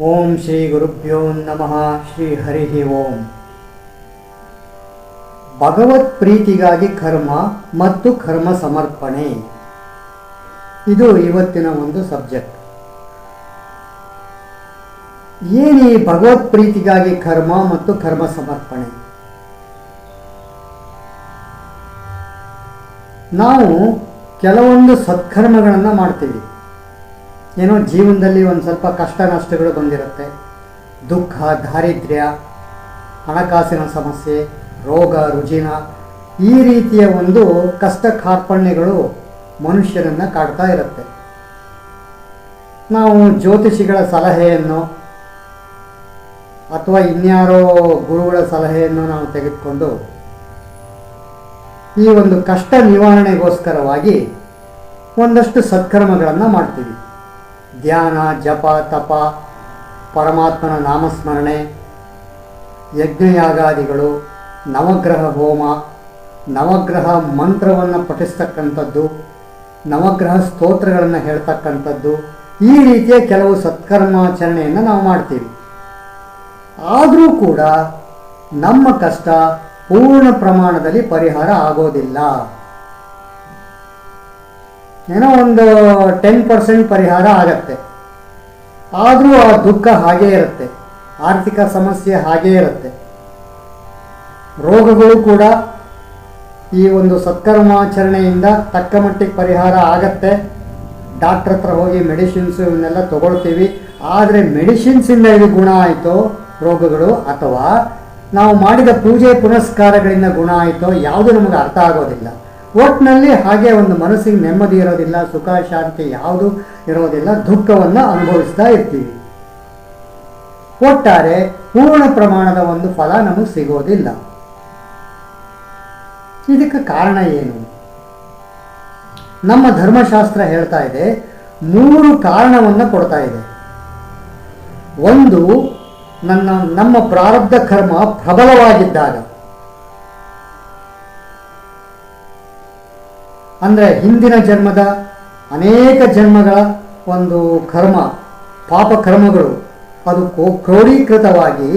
ಓಂ ಶ್ರೀ ಗುರುಭ್ಯೋ ನಮಃ, ಶ್ರೀ ಹರಿ ಓಂ. ಭಗವತ್ ಪ್ರೀತಿಗಾಗಿ ಕರ್ಮ ಮತ್ತು ಕರ್ಮ ಸಮರ್ಪಣೆ. ಇದು ಇವತ್ತಿನ ಒಂದು ಸಬ್ಜೆಕ್ಟ್. ಏನಿ ಭಗವತ್ ಪ್ರೀತಿಗಾಗಿ ಕರ್ಮ ಮತ್ತು ಕರ್ಮ ಸಮರ್ಪಣೆ? ನಾವು ಕೆಲವೊಂದು ಸತ್ಕರ್ಮಗಳನ್ನು ಮಾಡ್ತೀವಿ. ಏನೋ ಜೀವನದಲ್ಲಿ ಒಂದು ಸ್ವಲ್ಪ ಕಷ್ಟ ನಷ್ಟಗಳು ಬಂದಿರುತ್ತೆ. ದುಃಖ, ದಾರಿದ್ರ್ಯ, ಹಣಕಾಸಿನ ಸಮಸ್ಯೆ, ರೋಗ, ರುಜಿನ, ಈ ರೀತಿಯ ಒಂದು ಕಷ್ಟ ಕಾರ್ಪಣ್ಯಗಳು ಮನುಷ್ಯರನ್ನು ಕಾಡ್ತಾ ಇರುತ್ತೆ. ನಾವು ಜ್ಯೋತಿಷಿಗಳ ಸಲಹೆಯನ್ನು ಅಥವಾ ಇನ್ಯಾರೋ ಗುರುಗಳ ಸಲಹೆಯನ್ನು ನಾವು ತೆಗೆದುಕೊಂಡು ಈ ಒಂದು ಕಷ್ಟ ನಿವಾರಣೆಗೋಸ್ಕರವಾಗಿ ಒಂದಷ್ಟು ಸತ್ಕರ್ಮಗಳನ್ನು ಮಾಡ್ತೀವಿ. ಧ್ಯಾನ, ಜಪ, ತಪ, ಪರಮಾತ್ಮನ ನಾಮಸ್ಮರಣೆ, ಯಜ್ಞಯಾಗಾದಿಗಳು, ನವಗ್ರಹ ಹೋಮ, ನವಗ್ರಹ ಮಂತ್ರವನ್ನು ಪಠಿಸ್ತಕ್ಕಂಥದ್ದು, ನವಗ್ರಹ ಸ್ತೋತ್ರಗಳನ್ನು ಹೇಳ್ತಕ್ಕಂಥದ್ದು, ಈ ರೀತಿಯ ಕೆಲವು ಸತ್ಕರ್ಮಾಚರಣೆಯನ್ನು ನಾವು ಮಾಡ್ತೀವಿ. ಆದರೂ ಕೂಡ ನಮ್ಮ ಕಷ್ಟ ಪೂರ್ಣ ಪ್ರಮಾಣದಲ್ಲಿ ಪರಿಹಾರ ಆಗೋದಿಲ್ಲ. ಏನೋ ಒಂದು ಟೆನ್ ಪರ್ಸೆಂಟ್ ಪರಿಹಾರ ಆಗತ್ತೆ. ಆದರೂ ಆ ದುಃಖ ಹಾಗೇ ಇರುತ್ತೆ. ಆರ್ಥಿಕ ಸಮಸ್ಯೆ ಹಾಗೇ ಇರುತ್ತೆ. ರೋಗಗಳು ಕೂಡ ಈ ಒಂದು ಸತ್ಕರ್ಮಾಚರಣೆಯಿಂದ ತಕ್ಕ ಮಟ್ಟಿಗೆ ಪರಿಹಾರ ಆಗತ್ತೆ. ಡಾಕ್ಟ್ರ್ ಹತ್ರ ಹೋಗಿ ಮೆಡಿಸಿನ್ಸ್ ಇವನ್ನೆಲ್ಲ ತಗೊಳ್ತೀವಿ. ಆದರೆ ಮೆಡಿಸಿನ್ಸಿಂದ ಇದು ಗುಣ ಆಯಿತೋ, ರೋಗಗಳು, ಅಥವಾ ನಾವು ಮಾಡಿದ ಪೂಜೆ ಪುನಸ್ಕಾರಗಳಿಂದ ಗುಣ ಆಯಿತೋ, ಯಾವುದು ನಮಗೆ ಅರ್ಥ ಆಗೋದಿಲ್ಲ. ಒಟ್ಟಿನಲ್ಲಿ ಹಾಗೆ ಒಂದು ಮನಸ್ಸಿಗೆ ನೆಮ್ಮದಿ ಇರೋದಿಲ್ಲ, ಸುಖ, ಶಾಂತಿ ಯಾವುದು ಇರೋದಿಲ್ಲ, ದುಃಖವನ್ನು ಅನುಭವಿಸ್ತಾ ಇರ್ತೀವಿ. ಒಟ್ಟಾರೆ ಪೂರ್ಣ ಪ್ರಮಾಣದ ಒಂದು ಫಲ ನಮಗೆ ಸಿಗೋದಿಲ್ಲ. ಇದಕ್ಕೆ ಕಾರಣ ಏನು? ನಮ್ಮ ಧರ್ಮಶಾಸ್ತ್ರ ಹೇಳ್ತಾ ಇದೆ, ಮೂರು ಕಾರಣವನ್ನು ಕೊಡ್ತಾ ಇದೆ. ಒಂದು, ನನ್ನ, ನಮ್ಮ ಪ್ರಾರಬ್ಧ ಕರ್ಮ ಪ್ರಬಲವಾಗಿದ್ದಾಗ. ಅಂದರೆ ಹಿಂದಿನ ಜನ್ಮದ ಅನೇಕ ಜನ್ಮಗಳ ಒಂದು ಕರ್ಮ, ಪಾಪ ಕರ್ಮಗಳು. ಅದು ಕ್ರೋಢೀಕೃತವಾಗಿ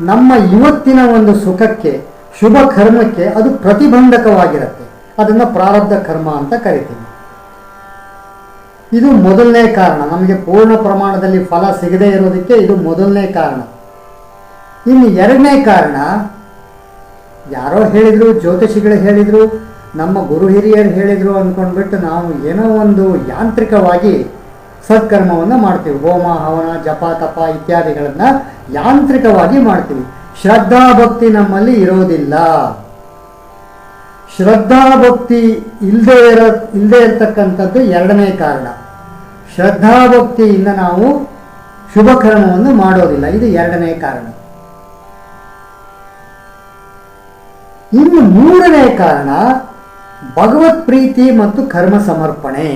ನಮ್ಮ ಇವತ್ತಿನ ಒಂದು ಸುಖಕ್ಕೆ, ಶುಭ ಕರ್ಮಕ್ಕೆ ಅದು ಪ್ರತಿಬಂಧಕವಾಗಿರುತ್ತೆ. ಅದನ್ನು ಪ್ರಾರಬ್ಧ ಕರ್ಮ ಅಂತ ಕರಿತೀವಿ. ಇದು ಮೊದಲನೇ ಕಾರಣ. ನಮಗೆ ಪೂರ್ಣ ಪ್ರಮಾಣದಲ್ಲಿ ಫಲ ಸಿಗದೇ ಇರೋದಕ್ಕೆ ಇದು ಮೊದಲನೇ ಕಾರಣ. ಇನ್ನು ಎರಡನೇ ಕಾರಣ, ಯಾರೋ ಹೇಳಿದರು, ಜ್ಯೋತಿಷಿಗಳು ಹೇಳಿದರು ನಮ್ಮ ಗುರು ಹಿರಿಯರು ಹೇಳಿದರು ಅಂದ್ಕೊಂಡ್ಬಿಟ್ಟು ನಾವು ಏನೋ ಒಂದು ಯಾಂತ್ರಿಕವಾಗಿ ಸತ್ಕರ್ಮವನ್ನು ಮಾಡ್ತೀವಿ. ಹೋಮ, ಹವನ, ಜಪ, ತಪ ಇತ್ಯಾದಿಗಳನ್ನು ಯಾಂತ್ರಿಕವಾಗಿ ಮಾಡ್ತೀವಿ. ಶ್ರದ್ಧಾ ಭಕ್ತಿ ನಮ್ಮಲ್ಲಿ ಇರೋದಿಲ್ಲ. ಶ್ರದ್ಧಾ ಭಕ್ತಿ ಇಲ್ಲದೆ ಇರೋ ಇಲ್ಲದೆ ಇರತಕ್ಕಂಥದ್ದು ಎರಡನೇ ಕಾರಣ. ಶ್ರದ್ಧಾ ಭಕ್ತಿಯಿಂದ ನಾವು ಶುಭ ಕರ್ಮವನ್ನು ಮಾಡೋದಿಲ್ಲ. ಇದು ಎರಡನೇ ಕಾರಣ. ಇನ್ನು ಮೂರನೇ ಕಾರಣ ಭಗವತ್ ಪ್ರೀತಿ ಮತ್ತು ಕರ್ಮ ಸಮರ್ಪಣೆ.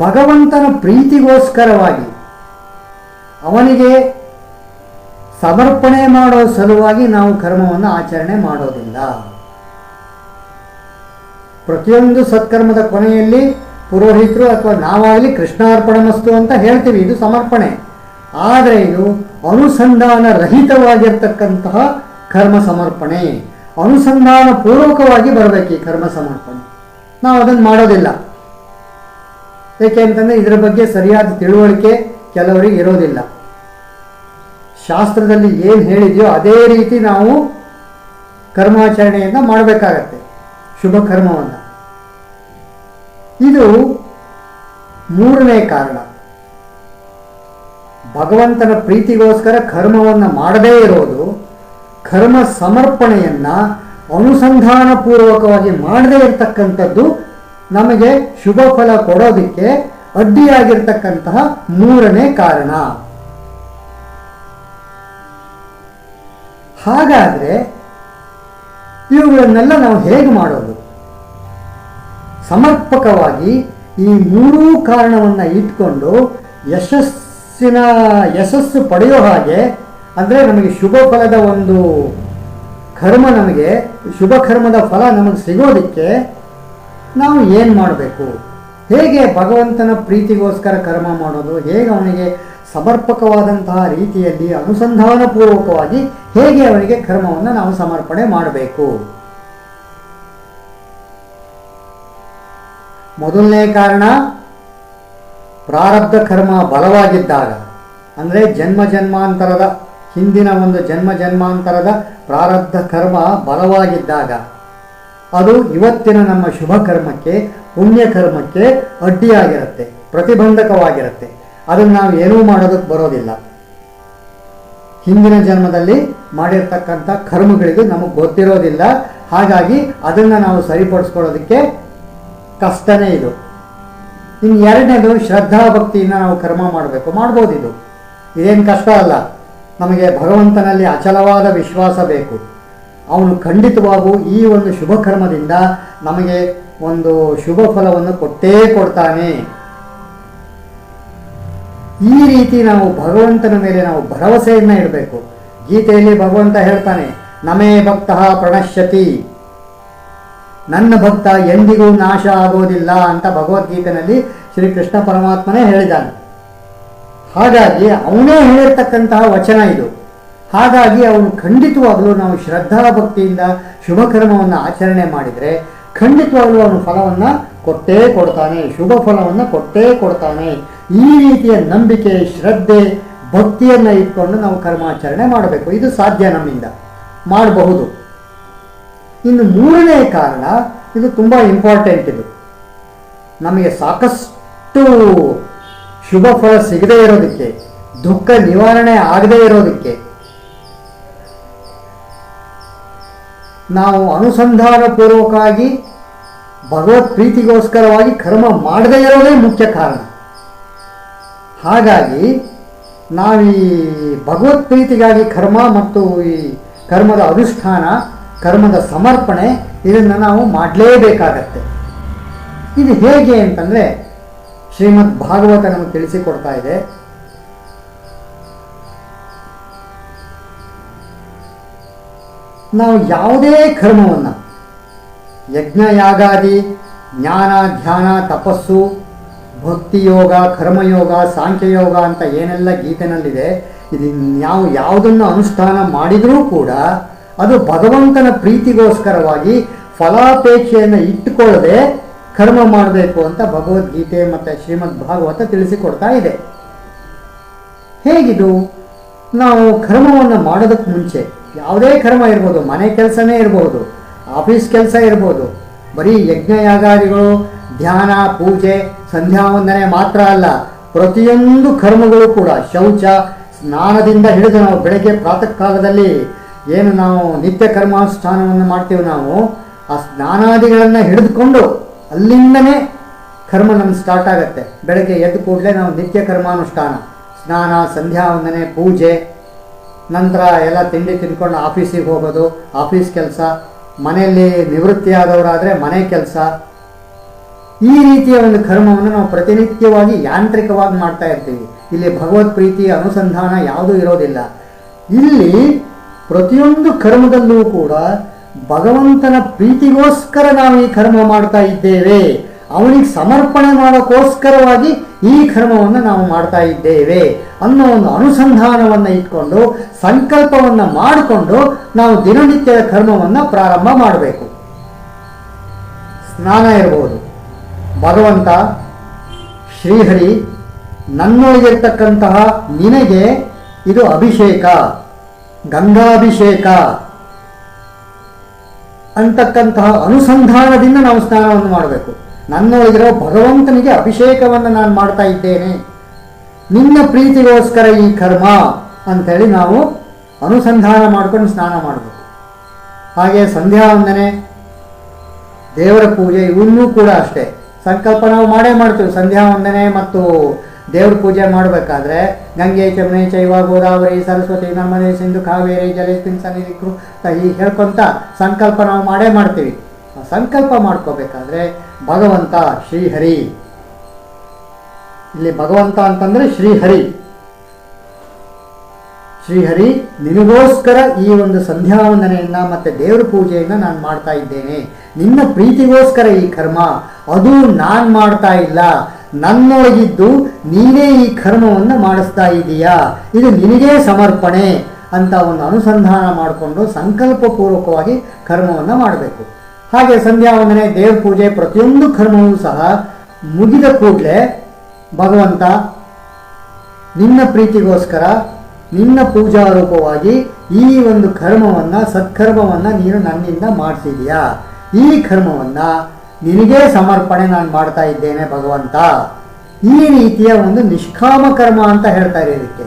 ಭಗವಂತನ ಪ್ರೀತಿಗೋಸ್ಕರವಾಗಿ ಅವನಿಗೆ ಸಮರ್ಪಣೆ ಮಾಡೋ ಸಲುವಾಗಿ ನಾವು ಕರ್ಮವನ್ನು ಆಚರಣೆ ಮಾಡೋದಿಲ್ಲ. ಪ್ರತಿಯೊಂದು ಸತ್ಕರ್ಮದ ಕೊನೆಯಲ್ಲಿ ಪುರೋಹಿತರು ಅಥವಾ ನಾವಾಗಲಿ ಕೃಷ್ಣಾರ್ಪಣಮಸ್ತು ಅಂತ ಹೇಳ್ತೀವಿ, ಇದು ಸಮರ್ಪಣೆ. ಆದರೆ ಇದು ಅನುಸಂಧಾನ ರಹಿತವಾಗಿರ್ತಕ್ಕಂತಹ ಕರ್ಮ ಸಮರ್ಪಣೆ. ಅನುಸಂಧಾನ ಪೂರ್ವಕವಾಗಿ ಬರಬೇಕು ಈ ಕರ್ಮ ಸಮರ್ಪಣೆ. ನಾವು ಅದನ್ನು ಮಾಡೋದಿಲ್ಲ. ಏಕೆ ಅಂತಂದರೆ ಇದರ ಬಗ್ಗೆ ಸರಿಯಾದ ತಿಳುವಳಿಕೆ ಕೆಲವರಿಗೆ ಇರೋದಿಲ್ಲ. ಶಾಸ್ತ್ರದಲ್ಲಿ ಏನು ಹೇಳಿದೆಯೋ ಅದೇ ರೀತಿ ನಾವು ಕರ್ಮಾಚರಣೆಯನ್ನು ಮಾಡಬೇಕಾಗತ್ತೆ, ಶುಭ ಕರ್ಮವನ್ನು. ಇದು ಮೂರನೇ ಕಾರಣ. ಭಗವಂತನ ಪ್ರೀತಿಗೋಸ್ಕರ ಕರ್ಮವನ್ನು ಮಾಡದೇ ಇರೋದು ಕರ್ಮ ಸಮರ್ಪಣೆಯನ್ನು ಅನುಸಂಧಾನಪೂರ್ವಕವಾಗಿ ಮಾಡದೇ ಇರತಕ್ಕಂಥದ್ದು ನಮಗೆ ಶುಭ ಫಲ ಕೊಡೋದಕ್ಕೆ ಅಡ್ಡಿಯಾಗಿರ್ತಕ್ಕಂತಹ ಮೂರನೇ ಕಾರಣ. ಹಾಗಾದರೆ ಇವುಗಳನ್ನೆಲ್ಲ ನಾವು ಹೇಗೆ ಮಾಡೋದು? ಸಮರ್ಪಕವಾಗಿ ಈ ಮೂರೂ ಕಾರಣವನ್ನು ಇಟ್ಕೊಂಡು ಯಶಸ್ಸಿನ ಯಶಸ್ಸು ಪಡೆಯೋ ಹಾಗೆ ಅಂದರೆ ನಮಗೆ ಶುಭ ಫಲದ ಒಂದು ಕರ್ಮ ನಮಗೆ, ಶುಭ ಕರ್ಮದ ಫಲ ನಮಗೆ ಸಿಗೋದಕ್ಕೆ ನಾವು ಏನು ಮಾಡಬೇಕು? ಹೇಗೆ ಭಗವಂತನ ಪ್ರೀತಿಗೋಸ್ಕರ ಕರ್ಮ ಮಾಡೋದು? ಹೇಗೆ ಅವನಿಗೆ ಸಮರ್ಪಕವಾದಂತಹ ರೀತಿಯಲ್ಲಿ ಅನುಸಂಧಾನಪೂರ್ವಕವಾಗಿ ಹೇಗೆ ಅವನಿಗೆ ಕರ್ಮವನ್ನು ನಾವು ಸಮರ್ಪಣೆ ಮಾಡಬೇಕು? ಮೊದಲನೇ ಕಾರಣ, ಪ್ರಾರಬ್ಧ ಕರ್ಮ ಬಲವಾಗಿದ್ದಾಗ, ಅಂದರೆ ಜನ್ಮ ಜನ್ಮಾಂತರದ ಹಿಂದಿನ ಒಂದು ಜನ್ಮ ಜನ್ಮಾಂತರದ ಪ್ರಾರಬ್ಧ ಕರ್ಮ ಬಲವಾಗಿದ್ದಾಗ, ಅದು ಇವತ್ತಿನ ನಮ್ಮ ಶುಭ ಕರ್ಮಕ್ಕೆ, ಪುಣ್ಯ ಕರ್ಮಕ್ಕೆ ಅಡ್ಡಿಯಾಗಿರುತ್ತೆ, ಪ್ರತಿಬಂಧಕವಾಗಿರುತ್ತೆ. ಅದನ್ನು ನಾವು ಏನೂ ಮಾಡೋದಕ್ಕೆ ಬರೋದಿಲ್ಲ. ಹಿಂದಿನ ಜನ್ಮದಲ್ಲಿ ಮಾಡಿರ್ತಕ್ಕಂಥ ಕರ್ಮಗಳಿಗೆ ನಮಗೆ ಗೊತ್ತಿರೋದಿಲ್ಲ. ಹಾಗಾಗಿ ಅದನ್ನು ನಾವು ಸರಿಪಡಿಸ್ಕೊಳ್ಳೋದಕ್ಕೆ ಕಷ್ಟನೇ ಇದು. ಇನ್ನು ಎರಡನೇದು ಶ್ರದ್ಧಾ ಭಕ್ತಿಯಿಂದ ನಾವು ಕರ್ಮ ಮಾಡಬೇಕು. ಮಾಡ್ಬೋದು ಇದು. ಇದೇನು ಕಷ್ಟ ಅಲ್ಲ. ನಮಗೆ ಭಗವಂತನಲ್ಲಿ ಅಚಲವಾದ ವಿಶ್ವಾಸ ಬೇಕು. ಅವನು ಖಂಡಿತವಾಗೂ ಈ ಒಂದು ಶುಭ ಕರ್ಮದಿಂದ ನಮಗೆ ಒಂದು ಶುಭ ಫಲವನ್ನು ಕೊಟ್ಟೇ ಕೊಡ್ತಾನೆ. ಈ ರೀತಿ ನಾವು ಭಗವಂತನ ಮೇಲೆ ನಾವು ಭರವಸೆಯನ್ನ ಇಡಬೇಕು. ಗೀತೆಯಲ್ಲಿ ಭಗವಂತ ಹೇಳ್ತಾನೆ, ನಮೇ ಭಕ್ತ ಪ್ರಣಶ್ಯತಿ. ನನ್ನ ಭಕ್ತ ಎಂದಿಗೂ ನಾಶ ಆಗೋದಿಲ್ಲ ಅಂತ ಭಗವದ್ಗೀತೆಯಲ್ಲಿ ಶ್ರೀಕೃಷ್ಣ ಪರಮಾತ್ಮನೇ ಹೇಳಿದ್ದಾನೆ. ಹಾಗಾಗಿ ಅವನೇ ಹೇಳಿರ್ತಕ್ಕಂತಹ ವಚನ ಇದು. ಹಾಗಾಗಿ ಅವನು ಖಂಡಿತವಾಗಲೂ ನಾವು ಶ್ರದ್ಧಾ ಭಕ್ತಿಯಿಂದ ಶುಭಕರ್ಮವನ್ನು ಆಚರಣೆ ಮಾಡಿದರೆ ಖಂಡಿತವಾಗಲೂ ಅವನು ಫಲವನ್ನು ಕೊಟ್ಟೇ ಕೊಡ್ತಾನೆ, ಶುಭ ಫಲವನ್ನು ಕೊಟ್ಟೇ ಕೊಡ್ತಾನೆ. ಈ ರೀತಿಯ ನಂಬಿಕೆ, ಶ್ರದ್ಧೆ, ಭಕ್ತಿಯನ್ನು ಇಟ್ಕೊಂಡು ನಾವು ಕರ್ಮಾಚರಣೆ ಮಾಡಬೇಕು. ಇದು ಸಾಧ್ಯ ನಮ್ಮಿಂದ. ಮಾಡಬಹುದು. ಇನ್ನು ಮೂರನೇ ಕಾರಣ, ಇದು ತುಂಬ ಇಂಪಾರ್ಟೆಂಟ್ ಇದು. ನಮಗೆ ಸಾಕಷ್ಟು ಶುಭ ಫಲ ಸಿಗದೇ ಇರೋದಕ್ಕೆ, ದುಃಖ ನಿವಾರಣೆ ಆಗದೇ ಇರೋದಕ್ಕೆ. ನಾವು ಅನುಸಂಧಾನಪೂರ್ವಕವಾಗಿ, ಭಗವತ್ ಪ್ರೀತಿಗೋಸ್ಕರವಾಗಿ ಕರ್ಮ ಮಾಡದೇ ಇರೋದೇ ಮುಖ್ಯ ಕಾರಣ. ಹಾಗಾಗಿ, ನಾವು ಈ ಭಗವತ್ ಪ್ರೀತಿಗಾಗಿ ಕರ್ಮ ಮತ್ತು ಈ ಕರ್ಮದ ಅನುಷ್ಠಾನ, ಕರ್ಮದ ಸಮರ್ಪಣೆ ಇದನ್ನು ನಾವು ಮಾಡಲೇಬೇಕಾಗತ್ತೆ. ಇದು ಹೇಗೆ ಅಂತಂದರೆ ಶ್ರೀಮದ್ ಭಾಗವತ ನಮಗೆ ತಿಳಿಸಿಕೊಡ್ತಾ ಇದೆ. ನಾವು ಯಾವುದೇ ಕರ್ಮವನ್ನು ಯಜ್ಞ, ಯಾಗಾದಿ, ಜ್ಞಾನ, ಧ್ಯಾನ, ತಪಸ್ಸು ಭಕ್ತಿಯೋಗ ಕರ್ಮಯೋಗ, ಸಾಂಖ್ಯಯೋಗ ಅಂತ ಏನೆಲ್ಲ ಗೀತೆನಲ್ಲಿದೆ ಇದು ನಾವು ಯಾವುದನ್ನು ಅನುಷ್ಠಾನ ಮಾಡಿದರೂ ಕೂಡ ಅದು ಭಗವಂತನ ಪ್ರೀತಿಗೋಸ್ಕರವಾಗಿ ಫಲಾಪೇಕ್ಷೆಯನ್ನು ಇಟ್ಟುಕೊಳ್ಳದೆ ಕರ್ಮ ಮಾಡಬೇಕು ಅಂತ ಭಗವದ್ಗೀತೆ ಮತ್ತು ಶ್ರೀಮದ್ ಭಾಗವತ ತಿಳಿಸಿಕೊಡ್ತಾ ಇದೆ. ಹೇಗಿದು? ನಾವು ಕರ್ಮವನ್ನು ಮಾಡೋದಕ್ಕೆ ಮುಂಚೆ ಯಾವುದೇ ಕರ್ಮ ಇರ್ಬೋದು, ಮನೆ ಕೆಲಸನೇ ಇರ್ಬೋದು, ಆಫೀಸ್ ಕೆಲಸ ಇರ್ಬೋದು, ಬರೀ ಯಜ್ಞ ಯಾಗಾದಿಗಳು, ಧ್ಯಾನ, ಪೂಜೆ, ಸಂಧ್ಯಾ ವಂದನೆ ಮಾತ್ರ ಅಲ್ಲ, ಪ್ರತಿಯೊಂದು ಕರ್ಮಗಳು ಕೂಡ ಶೌಚ, ಸ್ನಾನದಿಂದ ಹಿಡಿದು ನಾವು ಬೆಳಗ್ಗೆ ಪ್ರಾತಃ ಕಾಲದಲ್ಲಿ ಏನು ನಾವು ನಿತ್ಯ ಕರ್ಮಾನುಷ್ಠಾನವನ್ನು ಮಾಡ್ತೀವಿ ನಾವು, ಆ ಸ್ನಾನಾದಿಗಳನ್ನು ಹಿಡಿದುಕೊಂಡು ಅಲ್ಲಿಂದನೇ ಕರ್ಮ ನಮ್ಗೆ ಸ್ಟಾರ್ಟ್ ಆಗುತ್ತೆ. ಬೆಳಗ್ಗೆ ಎದ್ದ ಕೂಡಲೇ ನಾವು ನಿತ್ಯ ಕರ್ಮಾನುಷ್ಠಾನ. ಸ್ನಾನ, ಸಂಧ್ಯಾ, ವಂದನೆ, ಪೂಜೆ, ನಂತರ ಎಲ್ಲ ತಿಂಡಿ ತಿನ್ಕೊಂಡು ಆಫೀಸಿಗೆ ಹೋಗೋದು, ಆಫೀಸ್ ಕೆಲಸ, ಮನೆಯಲ್ಲಿ ನಿವೃತ್ತಿಯಾದವರಾದರೆ ಮನೆ ಕೆಲಸ. ಈ ರೀತಿಯ ಒಂದು ಕರ್ಮವನ್ನು ನಾವು ಪ್ರತಿನಿತ್ಯವಾಗಿ ಯಾಂತ್ರಿಕವಾಗಿ ಮಾಡ್ತಾ ಇರ್ತೀವಿ. ಇಲ್ಲಿ ಭಗವತ್ ಪ್ರೀತಿ ಅನುಸಂಧಾನ ಯಾವುದೂ ಇರೋದಿಲ್ಲ. ಇಲ್ಲಿ ಪ್ರತಿಯೊಂದು ಕರ್ಮದಲ್ಲೂ ಕೂಡ ಭಗವಂತನ ಪ್ರೀತಿಗೋಸ್ಕರ ನಾವು ಈ ಕರ್ಮ ಮಾಡ್ತಾ ಇದ್ದೇವೆ. ಅವನಿಗೆ ಸಮರ್ಪಣೆ ಮಾಡೋಕ್ಕೋಸ್ಕರವಾಗಿ ಈ ಕರ್ಮವನ್ನು ನಾವು ಮಾಡ್ತಾ ಇದ್ದೇವೆ ಅನ್ನೋ ಒಂದು ಅನುಸಂಧಾನವನ್ನು ಇಟ್ಕೊಂಡು, ಸಂಕಲ್ಪವನ್ನು ಮಾಡಿಕೊಂಡು ನಾವು ದಿನನಿತ್ಯದ ಕರ್ಮವನ್ನು ಪ್ರಾರಂಭ ಮಾಡಬೇಕು. ಸ್ನಾನ ಇರಬಹುದು ಭಗವಂತ, ಶ್ರೀಹರಿ, ನನ್ನೊಳಗಿರ್ತಕ್ಕಂತಹ ನಿನಗೆ ಇದು ಅಭಿಷೇಕ, ಗಂಗಾಭಿಷೇಕ. ಅಂತಕ್ಕಂತಹ ಅನುಸಂಧಾನದಿಂದ ನಾವು ಸ್ನಾನವನ್ನು ಮಾಡಬೇಕು. ನನ್ನೊಳಗಿರೋ ಭಗವಂತನಿಗೆ ಅಭಿಷೇಕವನ್ನು ನಾನು ಮಾಡ್ತಾ ಇದ್ದೇನೆ. ನಿನ್ನ ಪ್ರೀತಿಗೋಸ್ಕರ ಈ ಕರ್ಮ ಅಂಥೇಳಿ ನಾವು ಅನುಸಂಧಾನ ಮಾಡ್ಕೊಂಡು ಸ್ನಾನ ಮಾಡಬೇಕು. ಹಾಗೆ ಸಂಧ್ಯಾ ವಂದನೆ, ದೇವರ ಪೂಜೆ ಇವನ್ನೂ ಕೂಡ ಅಷ್ಟೇ. ಸಂಕಲ್ಪ ನಾವು ಮಾಡೇ ಮಾಡ್ತೀವಿ. ಸಂಧ್ಯಾ ಮತ್ತು ದೇವ್ರ ಪೂಜೆ ಮಾಡಬೇಕಾದ್ರೆ ಗಂಗೆ ಚಮನೆ ಚೈವ ಗೋದಾವರಿ ಸರಸ್ವತಿ ನಮ್ಮನೆ ಸಿಂಧು ಕಾವೇರಿ ಜಲೇಸ್ಮಿನ್ ಸನ್ನಿಧಿಕರು ಈ ಹೇಳ್ಕೊಂತ ಸಂಕಲ್ಪ ನಾವು ಮಾಡೇ ಮಾಡ್ತೀವಿ. ಸಂಕಲ್ಪ ಮಾಡ್ಕೋಬೇಕಾದ್ರೆ ಭಗವಂತ ಶ್ರೀಹರಿ. ಇಲ್ಲಿ ಭಗವಂತ ಅಂತಂದ್ರೆ ಶ್ರೀಹರಿ. ಶ್ರೀಹರಿ ನಿಮಗೋಸ್ಕರ ಈ ಒಂದು ಸಂಧ್ಯಾ ವಂದನೆಯನ್ನ ಮತ್ತೆ ದೇವ್ರ ಪೂಜೆಯನ್ನ ನಾನು ಮಾಡ್ತಾ ಇದ್ದೇನೆ. ನಿನ್ನ ಪ್ರೀತಿಗೋಸ್ಕರ ಈ ಕರ್ಮ, ಅದು ನಾನು ಮಾಡ್ತಾ ಇಲ್ಲ. ನನ್ನೊಳಗಿದ್ದು ನೀನೇ ಈ ಕರ್ಮವನ್ನು ಮಾಡಿಸ್ತಾ ಇದೀಯಾ? ಇದು ನಿನಗೇ ಸಮರ್ಪಣೆ ಅಂತ ಒಂದು ಅನುಸಂಧಾನ ಮಾಡಿಕೊಂಡು ಸಂಕಲ್ಪಪೂರ್ವಕವಾಗಿ ಕರ್ಮವನ್ನು ಮಾಡಬೇಕು. ಹಾಗೆ ಸಂಧ್ಯಾ ವಂದನೆ ದೇವ್ರ ಪೂಜೆ ಪ್ರತಿಯೊಂದು ಕರ್ಮವೂ ಸಹ ಮುಗಿದ ಕೂಡಲೇ ಭಗವಂತ ನಿನ್ನ ಪ್ರೀತಿಗೋಸ್ಕರ, ನಿನ್ನ ಪೂಜಾ ರೂಪವಾಗಿ ಈ ಒಂದು ಕರ್ಮವನ್ನು, ಸತ್ಕರ್ಮವನ್ನು ನೀನು ನನ್ನಿಂದ ಮಾಡಿಸಿದೀಯಾ ಈ ಕರ್ಮವನ್ನು ನಿನಗೇ ಸಮರ್ಪಣೆ ನಾನು ಮಾಡ್ತಾ ಇದ್ದೇನೆ ಭಗವಂತ. ಈ ರೀತಿಯ ಒಂದು ನಿಷ್ಕಾಮ ಕರ್ಮ ಅಂತ ಹೇಳ್ತಾರೆ ಇದಕ್ಕೆ.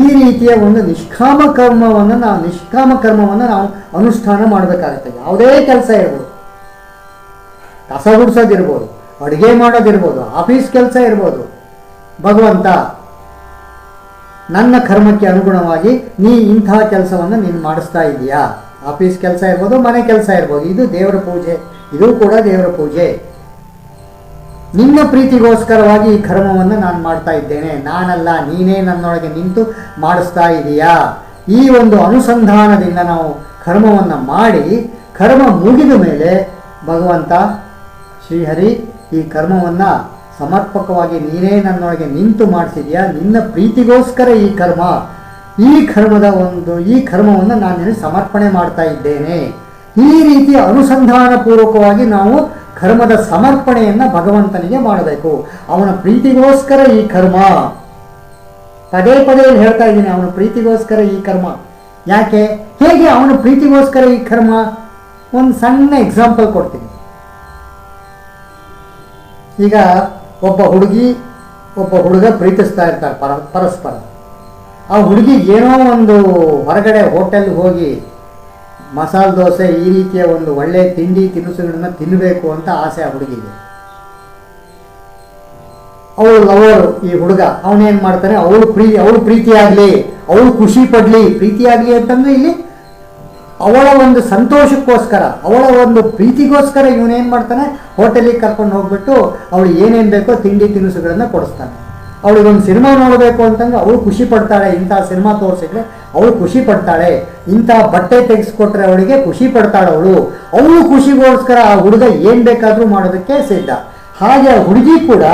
ಈ ರೀತಿಯ ಒಂದು ನಿಷ್ಕಾಮ ಕರ್ಮವನ್ನು ನಾವು, ನಿಷ್ಕಾಮ ಕರ್ಮವನ್ನು ನಾವು ಅನುಷ್ಠಾನ ಮಾಡಬೇಕಾಗುತ್ತೆ. ಯಾವುದೇ ಕೆಲಸ ಇರ್ಬೋದು. ಕಸ ಗುಡಿಸೋದಿರ್ಬೋದು, ಅಡುಗೆ ಮಾಡೋದಿರ್ಬೋದು, ಆಫೀಸ್ ಕೆಲಸ ಇರ್ಬೋದು. ಭಗವಂತ, ನನ್ನ ಕರ್ಮಕ್ಕೆ ಅನುಗುಣವಾಗಿ ನೀ ಇಂತಹ ಕೆಲಸವನ್ನು ನೀನು ಮಾಡಿಸ್ತಾ ಇದೀಯಾ? ಆಫೀಸ್ ಕೆಲಸ ಇರ್ಬೋದು, ಮನೆ ಕೆಲಸ ಇರ್ಬೋದು. ಇದು ದೇವರ ಪೂಜೆ. ಇದು ಕೂಡ ದೇವರ ಪೂಜೆ. ನಿನ್ನ ಪ್ರೀತಿಗೋಸ್ಕರವಾಗಿ ಈ ಕರ್ಮವನ್ನು ನಾನು ಮಾಡ್ತಾ ಇದ್ದೇನೆ. ನಾನಲ್ಲ, ನೀನೇ ನನ್ನೊಳಗೆ ನಿಂತು ಮಾಡಿಸ್ತಾ ಇದೀಯಾ? ಈ ಒಂದು ಅನುಸಂಧಾನದಿಂದ ನಾವು ಕರ್ಮವನ್ನು ಮಾಡಿ, ಕರ್ಮ ಮುಗಿದ ಮೇಲೆ ಭಗವಂತ ಶ್ರೀಹರಿ ಈ ಕರ್ಮವನ್ನು ಸಮರ್ಪಕವಾಗಿ ನೀನೇ ನನ್ನೊಳಗೆ ನಿಂತು ಮಾಡಿಸಿದೆಯಾ ನಿನ್ನ ಪ್ರೀತಿಗೋಸ್ಕರ ಈ ಕರ್ಮ, ಈ ಕರ್ಮದ ಒಂದು, ಈ ಕರ್ಮವನ್ನು ನಾನು ಸಮರ್ಪಣೆ ಮಾಡ್ತಾ ಇದ್ದೇನೆ. ಈ ರೀತಿ ಅನುಸಂಧಾನ ಪೂರ್ವಕವಾಗಿ ನಾವು ಕರ್ಮದ ಸಮರ್ಪಣೆಯನ್ನು ಭಗವಂತನಿಗೆ ಮಾಡಬೇಕು. ಅವನ ಪ್ರೀತಿಗೋಸ್ಕರ ಈ ಕರ್ಮ. ಪದೇ ಪದೇ ಹೇಳ್ತಾ ಇದ್ದೀನಿ, ಅವನ ಪ್ರೀತಿಗೋಸ್ಕರ ಈ ಕರ್ಮ. ಯಾಕೆ? ಹೇಗೆ ಅವನ ಪ್ರೀತಿಗೋಸ್ಕರ ಈ ಕರ್ಮ? ಒಂದು ಸಣ್ಣ ಎಕ್ಸಾಂಪಲ್ ಕೊಡ್ತೀನಿ. ಈಗ ಒಬ್ಬ ಹುಡುಗಿ, ಒಬ್ಬ ಹುಡುಗ ಪ್ರೀತಿಸ್ತಾ ಇರ್ತಾರೆ ಪರ, ಪರಸ್ಪರ. ಆ ಹುಡುಗಿ ಏನೋ ಒಂದು ಹೊರಗಡೆ ಹೋಟೆಲ್ಗೆ ಹೋಗಿ ಮಸಾಲೆ ದೋಸೆ ಈ ರೀತಿಯ ಒಂದು ಒಳ್ಳೆಯ ತಿಂಡಿ ತಿನಿಸುಗಳನ್ನ ತಿನ್ನಬೇಕು ಅಂತ ಆಸೆ ಆ ಹುಡುಗಿಗೆ. ಅವಳು ಲವರ್ ಈ ಹುಡುಗ ಅವನೇನ್ ಮಾಡ್ತಾನೆ? ಅವಳು ಪ್ರೀ, ಅವಳು ಪ್ರೀತಿಯಾಗಲಿ, ಅವಳು ಖುಷಿ ಪಡಲಿ. ಪ್ರೀತಿಯಾಗಲಿ ಅಂತಂದ್ರೆ ಇಲ್ಲಿ ಅವಳ ಒಂದು ಸಂತೋಷಕ್ಕೋಸ್ಕರ, ಅವಳ ಒಂದು ಪ್ರೀತಿಗೋಸ್ಕರ ಇವನೇನ್ ಮಾಡ್ತಾನೆ? ಹೋಟೆಲಿಗೆ ಕರ್ಕೊಂಡು ಹೋಗ್ಬಿಟ್ಟು ಅವಳು ಏನೇನು ಬೇಕೋ ತಿಂಡಿ ತಿನಿಸುಗಳನ್ನು ಕೊಡಿಸ್ತಾನೆ. ಅವಳಿಗೊಂದು ಸಿನಿಮಾ ನೋಡಬೇಕು ಅಂತಂದ್ರೆ ಅವಳು ಖುಷಿ ಪಡ್ತಾಳೆ. ಇಂಥ ಸಿನಿಮಾ ತೋರಿಸಿದ್ರೆ ಅವಳು ಖುಷಿ ಪಡ್ತಾಳೆ. ಇಂಥ ಬಟ್ಟೆ ತೆಗೆಸ್ಕೊಟ್ರೆ ಅವಳಿಗೆ ಖುಷಿ ಪಡ್ತಾಳೆ ಅವಳು. ಅವಳು ಖುಷಿಗೋಸ್ಕರ ಆ ಹುಡುಗ ಏನು ಬೇಕಾದರೂ ಮಾಡೋದಕ್ಕೆ ಸಿದ್ಧ. ಹಾಗೆ ಆ ಹುಡುಗಿ ಕೂಡ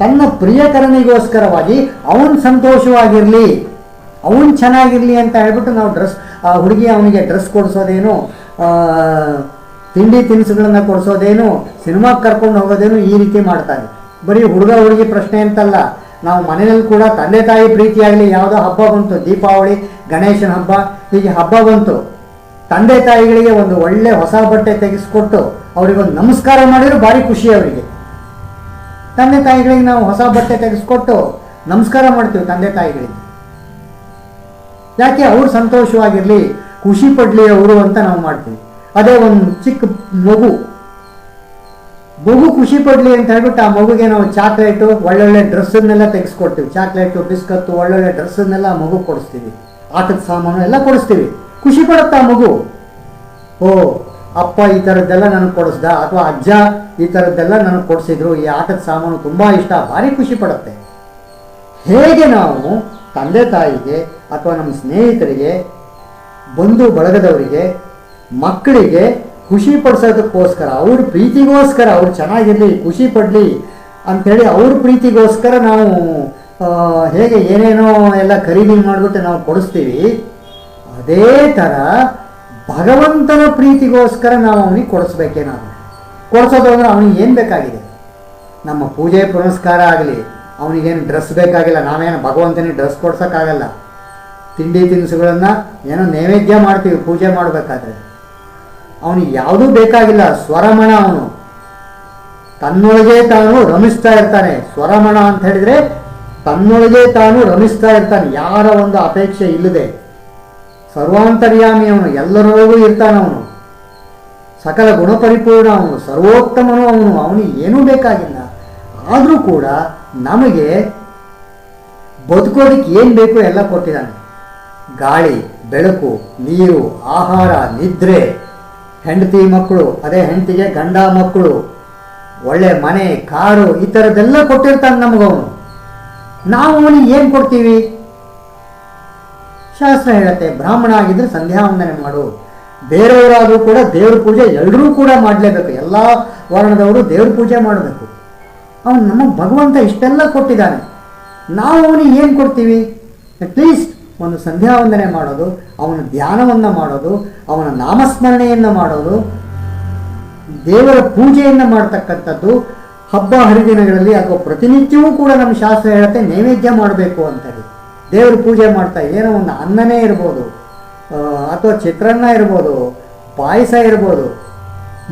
ತನ್ನ ಪ್ರಿಯಕರನಿಗೋಸ್ಕರವಾಗಿ, ಅವನ್ ಸಂತೋಷವಾಗಿರಲಿ, ಅವನ್ ಚೆನ್ನಾಗಿರಲಿ ಅಂತ ಹೇಳ್ಬಿಟ್ಟು ನಾವು ಡ್ರೆಸ್, ಆ ಹುಡುಗಿ ಅವನಿಗೆ ಡ್ರೆಸ್ ಕೊಡಿಸೋದೇನು ತಿಂಡಿ ತಿನಿಸುಗಳನ್ನ ಕೊಡಿಸೋದೇನು, ಸಿನಿಮಾಗೆ ಕರ್ಕೊಂಡು ಹೋಗೋದೇನು ಈ ರೀತಿ ಮಾಡ್ತಾನೆ. ಬರೀ ಹುಡುಗ ಹುಡುಗಿ ಪ್ರಶ್ನೆ ಅಂತಲ್ಲ. ನಾವು ಮನೆಯಲ್ಲಿ ಕೂಡ ತಂದೆ ತಾಯಿ ಪ್ರೀತಿಯಾಗಲಿ, ಯಾವುದೋ ಹಬ್ಬ ಬಂತು, ದೀಪಾವಳಿ, ಗಣೇಶನ ಹಬ್ಬ, ಹೀಗೆ ಹಬ್ಬ ಬಂತು. ತಂದೆ ತಾಯಿಗಳಿಗೆ ಒಂದು ಒಳ್ಳೆ ಹೊಸ ಬಟ್ಟೆ ತೆಗೆಸ್ಕೊಟ್ಟು ಅವರಿಗೊಂದು ನಮಸ್ಕಾರ ಮಾಡಿದ್ರು ಭಾರಿ ಖುಷಿ ಅವರಿಗೆ. ತಂದೆ ತಾಯಿಗಳಿಗೆ ನಾವು ಹೊಸ ಬಟ್ಟೆ ತೆಗೆಸ್ಕೊಟ್ಟು ನಮಸ್ಕಾರ ಮಾಡ್ತೀವಿ ತಂದೆ ತಾಯಿಗಳಿಗೆ. ಯಾಕೆ ಅವ್ರು ಸಂತೋಷವಾಗಿರಲಿ, ಖುಷಿ ಪಡಲಿ ಅವರು ಅಂತ ನಾವು ಮಾಡ್ತೀವಿ. ಅದೇ ಒಂದು ಚಿಕ್ಕ ಮಗು ಮಗು ಖುಷಿ ಪಡ್ಲಿ ಅಂತ ಹೇಳ್ಬಿಟ್ಟು ಆ ಮಗುಗೆ ನಾವು ಚಾಕ್ಲೇಟು, ಒಳ್ಳೊಳ್ಳೆ ಡ್ರೆಸ್ಸನ್ನೆಲ್ಲ ತೆಗೆಸ್ಕೊಡ್ತೀವಿ. ಚಾಕ್ಲೇಟು, ಬಿಸ್ಕತ್ತು, ಒಳ್ಳೊಳ್ಳೆ ಡ್ರೆಸ್ಸನ್ನೆಲ್ಲ ಆ ಮಗು ಕೊಡಿಸ್ತೀವಿ. ಆಟದ ಸಾಮಾನು ಎಲ್ಲ ಕೊಡಿಸ್ತೀವಿ. ಖುಷಿ ಪಡುತ್ತೆ ಆ ಮಗು? ಓ, ಅಪ್ಪ ಈ ಥರದ್ದೆಲ್ಲ ನನಗೆ ಕೊಡಿಸ್ದ? ಅಥವಾ ಅಜ್ಜ ಈ ಥರದ್ದೆಲ್ಲ ನನಗೆ ಕೊಡಿಸಿದ್ರು? ಈ ಆಟದ ಸಾಮಾನು ತುಂಬ ಇಷ್ಟ. ಭಾರಿ ಖುಷಿ ಪಡುತ್ತೆ. ಹೇಗೆ ನಾವು ತಂದೆ ತಾಯಿಗೆ ಅಥವಾ ನಮ್ಮ ಸ್ನೇಹಿತರಿಗೆ, ಬಂಧು ಬಳಗದವರಿಗೆ, ಮಕ್ಕಳಿಗೆ ಖುಷಿ ಪಡಿಸೋದಕ್ಕೋಸ್ಕರ, ಅವ್ರ ಪ್ರೀತಿಗೋಸ್ಕರ, ಅವ್ರು ಚೆನ್ನಾಗಿರಲಿ, ಖುಷಿ ಪಡಲಿ ಅಂಥೇಳಿ ಅವ್ರ ಪ್ರೀತಿಗೋಸ್ಕರ ನಾವು ಹೇಗೆ ಏನೇನೋ ಎಲ್ಲ ಖರೀದಿ ಮಾಡಿಬಿಟ್ಟು ನಾವು ಕೊಡಿಸ್ತೀವಿ, ಅದೇ ಥರ ಭಗವಂತನ ಪ್ರೀತಿಗೋಸ್ಕರ ನಾವು ಅವನಿಗೆ ಕೊಡಿಸ್ಬೇಕೇ ನಾವು ಕೊಡಿಸೋದು ಅಂದರೆ ಅವನಿಗೆ ಏನು ಬೇಕಾಗಿದೆ? ನಮ್ಮ ಪೂಜೆ ಪುನಸ್ಕಾರ ಆಗಲಿ, ಅವನಿಗೇನು ಡ್ರೆಸ್ ಬೇಕಾಗಿಲ್ಲ, ನಾವೇನು ಭಗವಂತನಿಗೆ ಡ್ರೆಸ್ ಕೊಡ್ಸೋಕ್ಕಾಗಲ್ಲ. ತಿಂಡಿ ತಿನಿಸುಗಳನ್ನು ಏನೋ ನೈವೇದ್ಯ ಮಾಡ್ತೀವಿ, ಪೂಜೆ ಮಾಡಬೇಕಾದ್ರೆ. ಅವನಿಗೆ ಯಾವುದೂ ಬೇಕಾಗಿಲ್ಲ. ಸ್ವರಮಣ ಅವನು. ತನ್ನೊಳಗೆ ತಾನು ರಮಿಸ್ತಾ ಇರ್ತಾನೆ. ಸ್ವರಮಣ ಅಂತ ಹೇಳಿದ್ರೆ ತನ್ನೊಳಗೆ ತಾನು ರಮಿಸ್ತಾ ಇರ್ತಾನೆ. ಯಾರ ಒಂದು ಅಪೇಕ್ಷೆ ಇಲ್ಲದೆ. ಸರ್ವಾಂತರ್ಯಾಮಿ ಅವನು ಎಲ್ಲರೊಳಗೂ ಇರ್ತಾನೆ ಅವನು. ಸಕಲ ಗುಣಪರಿಪೂರ್ಣ ಅವನು. ಸರ್ವೋತ್ತಮನು ಅವನು. ಅವನಿಗೆ ಏನೂ ಬೇಕಾಗಿಲ್ಲ. ಆದರೂ ಕೂಡ ನಮಗೆ ಬದುಕೋದಕ್ಕೆ ಏನು ಬೇಕು ಎಲ್ಲ ಕೊಟ್ಟಿದ್ದಾನೆ. ಗಾಳಿ, ಬೆಳಕು, ನೀರು, ಆಹಾರ, ನಿದ್ರೆ. ಹೆಂಡತಿ ಮಕ್ಕಳು, ಅದೇ ಹೆಂಡತಿಗೆ ಗಂಡ ಮಕ್ಕಳು, ಒಳ್ಳೆ ಮನೆ, ಕಾರು, ಈ ಥರದ್ದೆಲ್ಲ ಕೊಟ್ಟಿರ್ತಾನೆ ನಮಗವನು. ನಾವು ಅವನಿಗೆ ಏನು ಕೊಡ್ತೀವಿ? ಶಾಸ್ತ್ರ ಹೇಳುತ್ತೆ, ಬ್ರಾಹ್ಮಣ ಆಗಿದ್ರೆ ಸಂಧ್ಯಾ ವಂದನೆ ಮಾಡು. ಬೇರೆಯವರಾದರೂ ಕೂಡ ದೇವ್ರ ಪೂಜೆ ಎಲ್ಲರೂ ಕೂಡ ಮಾಡಲೇಬೇಕು. ಎಲ್ಲ ವರ್ಣದವರು ದೇವ್ರ ಪೂಜೆ ಮಾಡಬೇಕು. ಅವನು ನಮಗೆ ಭಗವಂತ ಇಷ್ಟೆಲ್ಲ ಕೊಟ್ಟಿದ್ದಾನೆ. ನಾವು ಅವನಿಗೆ ಏನು ಕೊಡ್ತೀವಿ? ಅಟ್ಲೀಸ್ಟ್ ಒಂದು ಸಂಧ್ಯಾ ವಂದನೆ ಮಾಡೋದು, ಅವನ ಧ್ಯಾನವನ್ನು ಮಾಡೋದು, ಅವನ ನಾಮಸ್ಮರಣೆಯನ್ನು ಮಾಡೋದು, ದೇವರ ಪೂಜೆಯನ್ನು ಮಾಡ್ತಕ್ಕಂಥದ್ದು, ಹಬ್ಬ ಹರಿದಿನಗಳಲ್ಲಿ ಅಥವಾ ಪ್ರತಿನಿತ್ಯವೂ ಕೂಡ ನಮ್ಮ ಶಾಸ್ತ್ರ ಹೇಳುತ್ತೆ, ನೈವೇದ್ಯ ಮಾಡಬೇಕು ಅಂತೇಳಿ ದೇವ್ರ ಪೂಜೆ ಮಾಡ್ತಾ ಏನೋ ಒಂದು ಅನ್ನನೇ ಇರ್ಬೋದು ಅಥವಾ ಚಿತ್ರಾನ್ನ ಇರ್ಬೋದು, ಪಾಯಸ ಇರ್ಬೋದು,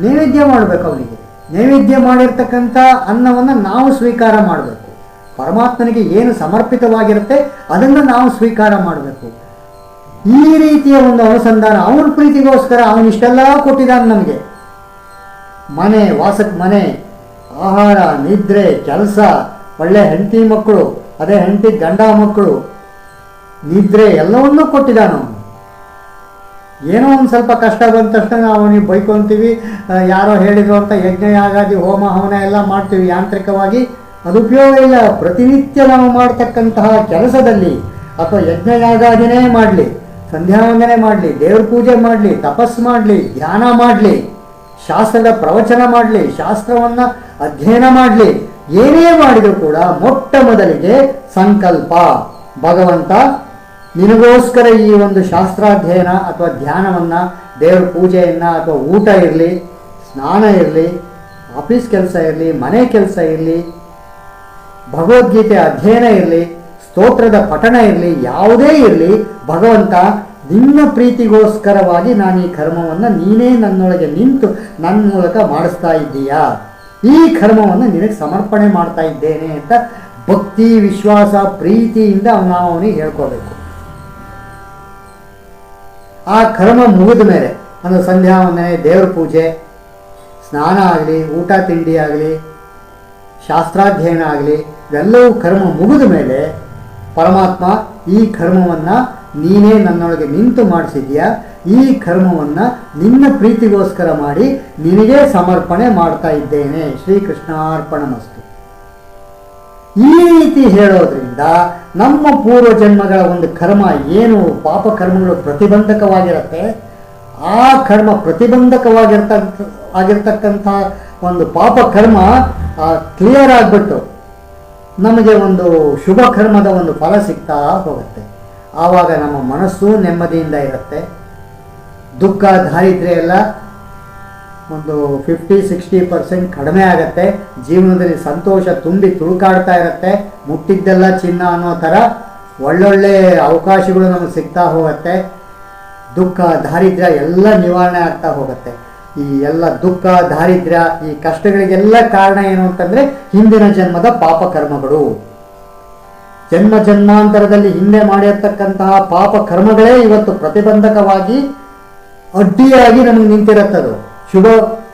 ನೈವೇದ್ಯ ಮಾಡಬೇಕು ಅವನಿಗೆ. ನೈವೇದ್ಯ ಮಾಡಿರ್ತಕ್ಕಂಥ ಅನ್ನವನ್ನು ನಾವು ಸ್ವೀಕಾರ ಮಾಡಬೇಕು. ಪರಮಾತ್ಮನಿಗೆ ಏನು ಸಮರ್ಪಿತವಾಗಿರುತ್ತೆ ಅದನ್ನು ನಾವು ಸ್ವೀಕಾರ ಮಾಡಬೇಕು. ಈ ರೀತಿಯ ಒಂದು ಅನುಸಂಧಾನ ಅವನ ಪ್ರೀತಿಗೋಸ್ಕರ ಅವನಿಷ್ಟೆಲ್ಲ ಕೊಟ್ಟಿದ್ದಾನೆ ನಮಗೆ. ಮನೆ ವಾಸಕ್ಕೆ ಮನೆ ಆಹಾರ ನಿದ್ರೆ ಕೆಲಸ ಒಳ್ಳೆ ಹೆಂಡತಿ ಮಕ್ಕಳು ಅದೇ ಹೆಂಡತಿ ಗಂಡ ಮಕ್ಕಳು ನಿದ್ರೆ ಎಲ್ಲವನ್ನೂ ಕೊಟ್ಟಿದ್ದಾನ ಏನೋ ಒಂದು ಸ್ವಲ್ಪ ಕಷ್ಟ ಬಂದ ತಕ್ಷಣ ಅವನಿಗೆ ಬೈಕೊಂತೀವಿ ಆ, ಯಾರೋ ಹೇಳಿದ್ರು ಅಂತ ಯಜ್ಞ ಯಾಗಾದಿ ಹೋಮ ಹವನ ಎಲ್ಲ ಮಾಡ್ತೀವಿ ಯಾಂತ್ರಿಕವಾಗಿ. ಅದು ಉಪಯೋಗ ಇಲ್ಲ, ಪ್ರತಿನಿತ್ಯ ನಾವು ಮಾಡ್ತಕ್ಕಂತಹ ಕೆಲಸದಲ್ಲಿ ಅಥವಾ ಯಜ್ಞ ಯಾಗಾದಿನೇ ಮಾಡಲಿ, ಸಂಧ್ಯಾವಂದನೆ ಮಾಡಲಿ, ದೇವ್ರ ಪೂಜೆ ಮಾಡಲಿ ತಪಸ್ಸು ಮಾಡಲಿ, ಧ್ಯಾನ ಮಾಡಲಿ, ಶಾಸ್ತ್ರದ ಪ್ರವಚನ ಮಾಡಲಿ, ಶಾಸ್ತ್ರವನ್ನು ಅಧ್ಯಯನ ಮಾಡಲಿ, ಏನೇ ಮಾಡಿದರೂ ಕೂಡ ಮೊಟ್ಟ ಮೊದಲಿಗೆ ಸಂಕಲ್ಪ. ಭಗವಂತ, ನಿನಗೋಸ್ಕರ ಈ ಒಂದು ಶಾಸ್ತ್ರಾಧ್ಯಯನ ಅಥವಾ ಧ್ಯಾನವನ್ನು, ದೇವ್ರ ಪೂಜೆಯನ್ನು ಅಥವಾ ಊಟ ಇರಲಿ, ಸ್ನಾನ ಇರಲಿ, ಆಫೀಸ್ ಕೆಲಸ ಇರಲಿ, ಮನೆ ಕೆಲಸ ಇರಲಿ ಭಗವದ್ಗೀತೆ ಅಧ್ಯಯನ ಇರಲಿ, ಸ್ತೋತ್ರದ ಪಠಣ ಇರಲಿ, ಯಾವುದೇ ಇರಲಿ, ಭಗವಂತ, ನಿನ್ನ ಪ್ರೀತಿಗೋಸ್ಕರವಾಗಿ ನಾನು ಈ ಕರ್ಮವನ್ನು ನೀನೇ ನನ್ನೊಳಗೆ ನಿಂತು ನನ್ನ ಮೂಲಕ ಮಾಡಿಸ್ತಾ ಇದ್ದೀಯಾ? ಈ ಕರ್ಮವನ್ನು ನಿನಗೆ ಸಮರ್ಪಣೆ ಮಾಡ್ತಾ ಇದ್ದೇನೆ ಅಂತ ಭಕ್ತಿ, ವಿಶ್ವಾಸ, ಪ್ರೀತಿಯಿಂದ ನಾವು ಅವನಿಗೆ ಹೇಳ್ಕೋಬೇಕು. ಆ ಕರ್ಮ ಮುಗಿದ ಮೇಲೆ ಒಂದು ಸಂಧ್ಯಾ ವಂದನೆ ದೇವ್ರ ಪೂಜೆ, ಸ್ನಾನ ಆಗಲಿ, ಊಟ, ತಿಂಡಿ ಆಗಲಿ, ಶಾಸ್ತ್ರಾಧ್ಯಯನ ಆಗಲಿ ಇವೆಲ್ಲವೂ ಕರ್ಮ ಮುಗಿದ ಮೇಲೆ ಪರಮಾತ್ಮ ಈ ಕರ್ಮವನ್ನು ನೀನೇ ನನ್ನೊಳಗೆ ನಿಂತು ಮಾಡಿಸಿದ್ಯಾ ಈ ಕರ್ಮವನ್ನು ನಿನ್ನ ಪ್ರೀತಿಗೋಸ್ಕರ ಮಾಡಿ ನಿನಗೆ ಸಮರ್ಪಣೆ ಮಾಡ್ತಾ ಇದ್ದೇನೆ. ಶ್ರೀಕೃಷ್ಣಾರ್ಪಣ ಮಸ್ತು ಈ ರೀತಿ ಹೇಳೋದ್ರಿಂದ ನಮ್ಮ ಪೂರ್ವ ಜನ್ಮಗಳ ಒಂದು ಕರ್ಮ ಏನು? ಪಾಪ ಕರ್ಮಗಳು ಪ್ರತಿಬಂಧಕವಾಗಿರುತ್ತೆ. ಆ ಕರ್ಮ ಪ್ರತಿಬಂಧಕವಾಗಿರ್ತಕ್ಕ ಆಗಿರ್ತಕ್ಕಂಥ ಒಂದು ಪಾಪ ಕರ್ಮ ಕ್ಲಿಯರ್ ಆಗಿಬಿಟ್ಟು ನಮಗೆ ಒಂದು ಶುಭ ಕರ್ಮದ ಒಂದು ಫಲ ಸಿಗ್ತಾ ಹೋಗುತ್ತೆ. ಆವಾಗ ನಮ್ಮ ಮನಸ್ಸು ನೆಮ್ಮದಿಯಿಂದ ಇರುತ್ತೆ. ದುಃಖ, ದಾರಿದ್ರ್ಯ ಎಲ್ಲ ಒಂದು ಫಿಫ್ಟಿ ಸಿಕ್ಸ್ಟಿ ಪರ್ಸೆಂಟ್ ಕಡಿಮೆ ಆಗುತ್ತೆ. ಜೀವನದಲ್ಲಿ ಸಂತೋಷ ತುಂಬಿ ತುಳುಕಾಡ್ತಾ ಇರುತ್ತೆ. ಮುಟ್ಟಿದ್ದೆಲ್ಲ ಚಿನ್ನ ಅನ್ನೋ ಥರ ಒಳ್ಳೊಳ್ಳೆ ಅವಕಾಶಗಳು ನಮಗೆ ಸಿಗ್ತಾ ಹೋಗುತ್ತೆ. ದುಃಖ, ದಾರಿದ್ರ್ಯ ಎಲ್ಲ ನಿವಾರಣೆ ಆಗ್ತಾ ಹೋಗುತ್ತೆ. ಈ ಎಲ್ಲ ದುಃಖ, ದಾರಿದ್ರ್ಯ, ಈ ಕಷ್ಟಗಳಿಗೆಲ್ಲ ಕಾರಣ ಏನು ಅಂತಂದ್ರೆ ಹಿಂದಿನ ಜನ್ಮದ ಪಾಪ ಕರ್ಮಗಳು. ಜನ್ಮ ಜನ್ಮಾಂತರದಲ್ಲಿ ಹಿಂದೆ ಮಾಡಿರ್ತಕ್ಕಂತಹ ಪಾಪ ಕರ್ಮಗಳೇ ಇವತ್ತು ಪ್ರತಿಬಂಧಕವಾಗಿ ಅಡ್ಡಿಯಾಗಿ ನಮಗೆ ನಿಂತಿರುತ್ತದು. ಶುಭ,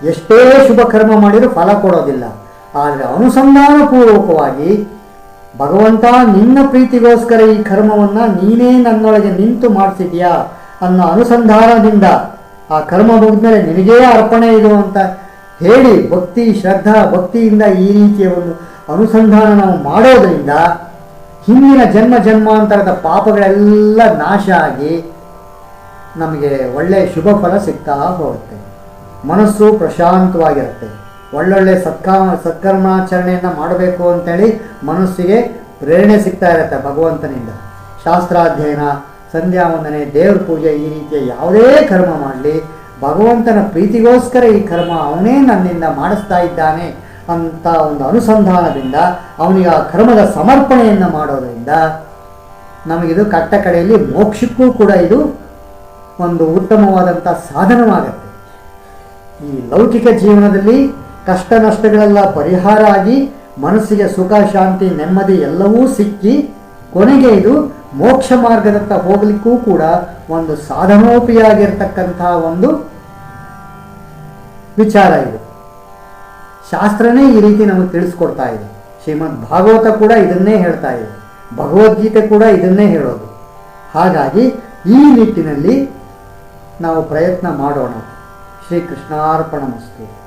ಎಷ್ಟೇ ಶುಭ ಕರ್ಮ ಮಾಡಿದರೂ ಫಲ ಕೊಡೋದಿಲ್ಲ. ಆದರೆ ಅನುಸಂಧಾನಪೂರ್ವಕವಾಗಿ ಭಗವಂತ, ನಿನ್ನ ಪ್ರೀತಿಗೋಸ್ಕರ ಈ ಕರ್ಮವನ್ನು ನೀನೇ ನನ್ನೊಳಗೆ ನಿಂತು ಮಾಡಿಸಿದ್ಯಾ ಅನ್ನೋ ಅನುಸಂಧಾನದಿಂದ ಆ ಕರ್ಮ ಮುಗಿದ್ಮೇಲೆ ನಿನಗೇ ಅರ್ಪಣೆ ಇದು ಅಂತ ಹೇಳಿ ಭಕ್ತಿ, ಶ್ರದ್ಧಾ, ಭಕ್ತಿಯಿಂದ ಈ ರೀತಿಯ ಒಂದು ಅನುಸಂಧಾನ ನಾವು ಮಾಡೋದರಿಂದ ಹಿಂದಿನ ಜನ್ಮ, ಜನ್ಮಾಂತರದ ಪಾಪಗಳೆಲ್ಲ ನಾಶ ಆಗಿ ನಮಗೆ ಒಳ್ಳೆಯ ಶುಭ ಫಲ ಸಿಗ್ತಾ ಹೋಗುತ್ತೆ. ಮನಸ್ಸು ಪ್ರಶಾಂತವಾಗಿರುತ್ತೆ. ಒಳ್ಳೊಳ್ಳೆ ಸತ್ಕಾಮ ಸತ್ಕರ್ಮಾಚರಣೆಯನ್ನು ಮಾಡಬೇಕು ಅಂತೇಳಿ ಮನಸ್ಸಿಗೆ ಪ್ರೇರಣೆ ಸಿಗ್ತಾ ಇರುತ್ತೆ ಭಗವಂತನಿಂದ. ಶಾಸ್ತ್ರಾಧ್ಯಯನ ಸಂಧ್ಯಾ ವಂದನೆ ದೇವ್ರ ಪೂಜೆ, ಈ ರೀತಿಯ ಯಾವುದೇ ಕರ್ಮ ಮಾಡಲಿ, ಭಗವಂತನ ಪ್ರೀತಿಗೋಸ್ಕರ ಈ ಕರ್ಮ ಅವನೇ ನನ್ನಿಂದ ಮಾಡಿಸ್ತಾ ಇದ್ದಾನೆ ಅಂತ ಒಂದು ಅನುಸಂಧಾನದಿಂದ ಅವನಿಗೆ ಆ ಕರ್ಮದ ಸಮರ್ಪಣೆಯನ್ನು ಮಾಡೋದರಿಂದ ನಮಗಿದು ಕಟ್ಟ ಕಡೆಯಲ್ಲಿ ಮೋಕ್ಷಕ್ಕೂ ಕೂಡ ಇದು ಒಂದು ಉತ್ತಮವಾದಂಥ ಸಾಧನವಾಗತ್ತೆ. ಈ ಲೌಕಿಕ ಜೀವನದಲ್ಲಿ ಕಷ್ಟ ನಷ್ಟಗಳೆಲ್ಲ ಪರಿಹಾರ ಆಗಿ ಮನಸ್ಸಿಗೆ ಸುಖ, ಶಾಂತಿ, ನೆಮ್ಮದಿ ಎಲ್ಲವೂ ಸಿಕ್ಕಿ ಕೊನೆಗೆ ಇದು ಮೋಕ್ಷ ಮಾರ್ಗದತ್ತ ಹೋಗಲಿಕ್ಕೂ ಕೂಡ ಒಂದು ಸಾಧನೋಪಿಯಾಗಿರ್ತಕ್ಕಂತಹ ಒಂದು ವಿಚಾರ ಇದು. ಶಾಸ್ತ್ರನೇ ಈ ರೀತಿ ನಮಗೆ ತಿಳಿಸ್ಕೊಡ್ತಾ ಇದೆ. ಶ್ರೀಮದ್ ಭಾಗವತ ಕೂಡ ಇದನ್ನೇ ಹೇಳ್ತಾ ಇದೆ. ಭಗವದ್ಗೀತೆ ಕೂಡ ಇದನ್ನೇ ಹೇಳೋದು. ಹಾಗಾಗಿ ಈ ನಿಟ್ಟಿನಲ್ಲಿ ನಾವು ಪ್ರಯತ್ನ ಮಾಡೋಣ. ಶ್ರೀಕೃಷ್ಣಾರ್ಪಣ ಮಸ್ತು